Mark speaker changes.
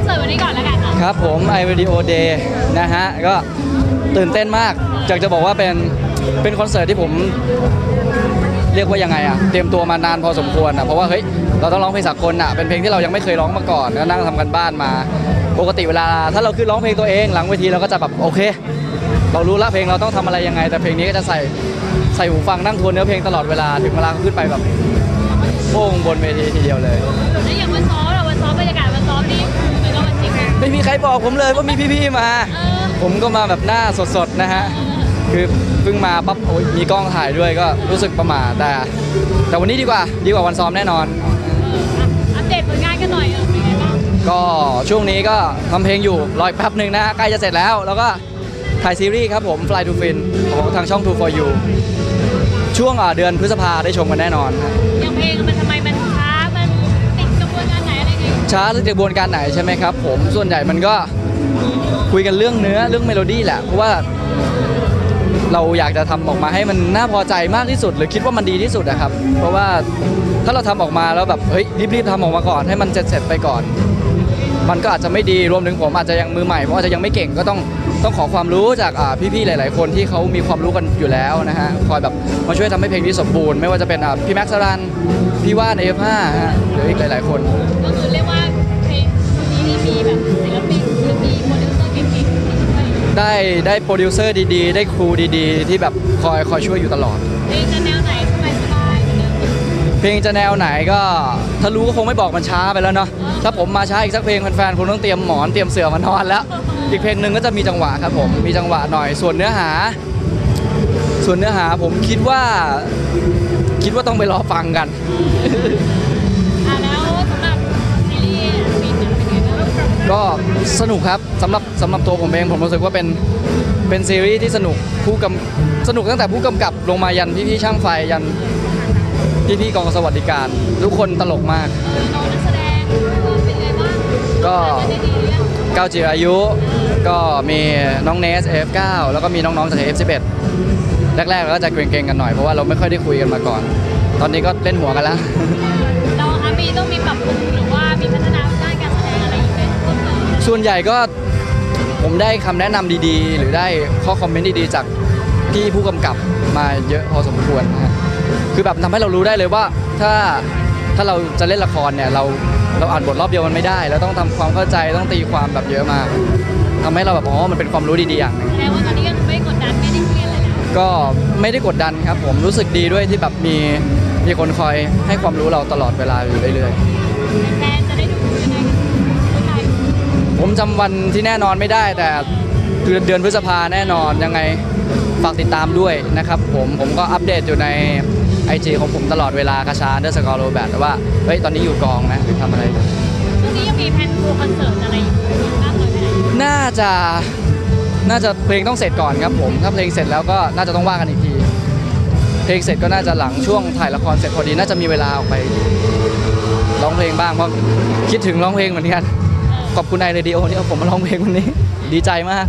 Speaker 1: อนเสิร์ตวันนี้ก่อนแล้วกันค่ะ
Speaker 2: ครับผม i Video Day นะฮะก็ตื่นเต้นมากอยากจะบอกว่าเป็นเป็นคอนเสิร์ตที่ผมเรียกว่ายังไงอะเตรียมตัวมานานพอสมควรอะเพราะว่าเฮ้ยเราต้องร้องเพลงสากลอะเป็นเพลงที่เรายังไม่เคยร้องมาก่อนแล้วนั่งทำกันบ้านมา ปกติเวลา ถ้าเราขึ้นร้องเพลงตัวเองหลังเวทีเราก็จะแบบโอเค เรารู้ละเพลงเราต้องทำอะไรยังไง แต่เพลงนี้ก็จะใส่ใส่หูฟังนั่งทวนเนื้อเพลงตลอดเวลาถึงเวลาขึ้นไปแบบโป้งบนเวทีทีเดียวเลย
Speaker 1: ม่มี
Speaker 2: ใครบอกผมเลยว่ามีพี่ๆมา
Speaker 1: เออ
Speaker 2: ผมก็มาแบบหน้าสดๆนะฮะ คือเพิ่งมาปั๊บโอ้ยมีกล้องถ่ายด้วยก็รู้สึกประหม่าแต่ แต่วันนี้ดีกว่าดีกว่าวันซ้อมแน่นอน
Speaker 1: อะอัปเดตผลงานกันหน่อยเออเป็นไงบ้าง
Speaker 2: ก็ช่วงนี้ก็ทำเพลงอยู่รออีกแป๊บหนึ่งนะฮะใกล้จะเสร็จแล้ว แล้วก็ถ่ายซีรีส์ครับผม Fly to Fin ของทางช่อง True for You ช่วงอ่าเดือนพฤษภาได้ชมกันแน่นอนฮะ
Speaker 1: อย่างเพลงมันทำไมมัน ช้าหรื
Speaker 2: อกระบวนการไหนใช่ไหมครับ ผมส่วนใหญ่มันก็คุยกันเรื่องเนื้อเรื่องเมโลดี้แหละเพราะว่าเราอยากจะทำออกมาให้มันน่าพอใจมากที่สุด หรือคิดว่ามันดีที่สุดนะครับ เพราะว่าถ้าเราทำออกมาแล้วแบบเฮ้ยรีบๆทำออกมาก่อนให้มันเสร็จๆไปก่อน มันก็อาจจะไม่ดีรวมถึงผมอาจจะยังมือใหม่ผมอาจจะยังไม่เก่งก็ต้องต้องขอความรู้จากพี่ๆหลาย ๆ คนที่เขามีความรู้กันอยู่แล้วนะฮะคอยแบบมาช่วยทำให้เพลงนี้สมบูรณ์ ไม่ว่าจะเป็นพี่แม็กซ์รันพี่ว่านเอฟห้าหรืออีกหลาย ๆ คน ได้ได้โปรดิวเซอร์ดีๆ ได้ครูดีๆ ที่แบบคอยคอยช่วยอยู่ตลอด
Speaker 1: เพลงจะแนวไหนสบายสบายๆเหมือนเดิม
Speaker 2: เพลงจะแนวไหนก็ถ้ารู้ก็คงไม่บอกมันช้าไปแล้วเนาะถ้าผมมาช้าอีกสักเพลงแฟนๆคงต้องเตรียมหมอนเตรียมเสื่อมานอนแล้ว อีกเพลงหนึ่งก็จะมีจังหวะครับผมมีจังหวะหน่อยส่วนเนื้อหา ส่วนเนื้อหาผมคิดว่า คิดว่าต้องไปรอฟังกัน ก็สนุกครับสำหรับสำหรับตัวผมเองผมรู้สึกว่าเป็นเป็นซีรีส์ที่สนุกผู้กำสนุกตั้งแต่ผู้กำกับลงมายันพี่ๆช่างไฟยันพี่ๆกองสวัสดิการ ทุกคนตลกมาก
Speaker 1: น้องนักแสดงเป็นไงบ้าง
Speaker 2: ก็
Speaker 1: ได้ดีหรือยัง
Speaker 2: ก้าจิรายุ ก็มีน้องเนส F9 แล้วก็มีน้องๆจาก F11 แรกๆเราก็จะเกรงๆกันหน่อยเพราะว่าเราไม่ค่อยได้คุยกันมาก่อน ตอนนี้ก็เล่นหัวกันแล้ว
Speaker 1: เราอามีต้องมีปรับปรุงหรือว่ามีพัฒนา ส่
Speaker 2: วนใหญ่ก็ผมได้คำแนะนำดีๆ หรือได้ข้อคอมเมนต์ดีๆ จากพี่ผู้กำกับมาเยอะพอสมควรนะฮะคือแบบทำให้เรารู้ได้เลยว่าถ้าถ้าเราจะเล่นละครเนี่ยเราเราอ่านบทรอบเดียวมันไม่ได้เราต้องทำความเข้าใจต้องตีความแบบเยอะมากทำให้เราแบบอ๋อมันเป็นความรู้ดีๆอย่างหนึ่ง
Speaker 1: แสดงว่าตอนนี้ก็คือไม่กดดันไม่ได้เครียดเลยนะ
Speaker 2: ก็ไม่ได้กดดันครับผมรู้สึกดีด้วยที่แบบมีมีคนคอยให้ความรู้เราตลอดเวลาอยู่เรื่อ
Speaker 1: ย
Speaker 2: ผมจำวันที่แน่นอนไม่ได้ แต่เดือนเดือนพฤษภาแน่นอนยังไงฝากติดตามด้วยนะครับผมผมก็อัปเดตอยู่ใน IG ของผมตลอดเวลากระชาเดอร์สกอร์โรแบทว่าเฮ้ยตอนนี้อยู่กองนะหรือทำอะไร
Speaker 1: ช่วงนี้ยังมีแพลนทัวร์คอนเสิร์ตอะไรอยู่มากเลยไหม
Speaker 2: น่าจะน่าจะเพลงต้องเสร็จก่อนครับผม ถ้าเพลงเสร็จแล้วก็น่าจะต้องว่ากันอีกที เพลงเสร็จก็น่าจะหลังช่วงถ่ายละครเสร็จพอดีน่าจะมีเวลาออกไปร้องเพลงบ้างเพราะคิดถึงร้องเพลงเหมือนกัน ขอบคุณนายเรดิโอที่เอาผมมาร้องเพลงวันนี้ ดีใจมาก